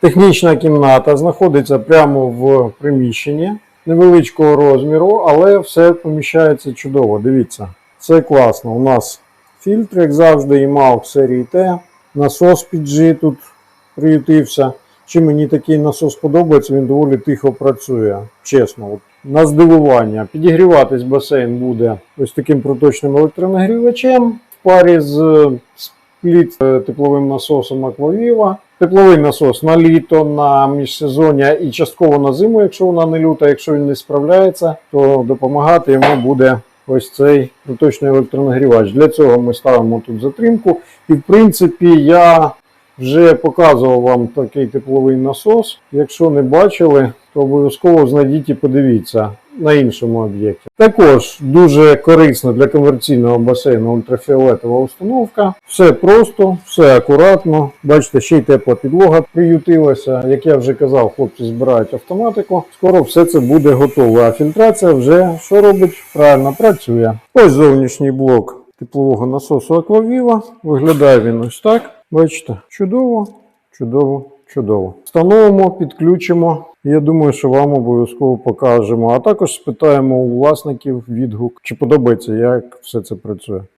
Технічна кімната знаходиться прямо в приміщенні невеличкого розміру, але все поміщається чудово. Дивіться, це класно. У нас фільтр, як завжди, і мав серії Т. Насос під G тут приютився. Чи мені такий насос подобається, він доволі тихо працює. Чесно, от, на здивування. Підігріватись басейн буде ось таким проточним електронагрівачем в парі з спліт е, тепловим насосом Аквавіва. Тепловий насос на літо, на міжсезоння і частково на зиму, якщо вона не люта, якщо він не справляється, то допомагати йому буде ось цей проточний електронагрівач. Для цього ми ставимо тут затримку. І в принципі я вже показував вам такий тепловий насос. Якщо не бачили, то обов'язково знайдіть і подивіться на іншому об'єкті. Також дуже корисно для комерційного басейну ультрафіолетова установка. Все просто, все акуратно. Бачите, ще й тепла підлога приютилася. Як я вже казав, хлопці збирають автоматику. Скоро все це буде готове. А фільтрація вже що робить? Правильно працює. Ось зовнішній блок теплового насосу Аквавіва. Виглядає він ось так. Бачите, чудово, чудово, чудово. Встановимо, підключимо. Я думаю, що вам обов'язково покажемо. А також спитаємо у власників відгук, чи подобається, як все це працює.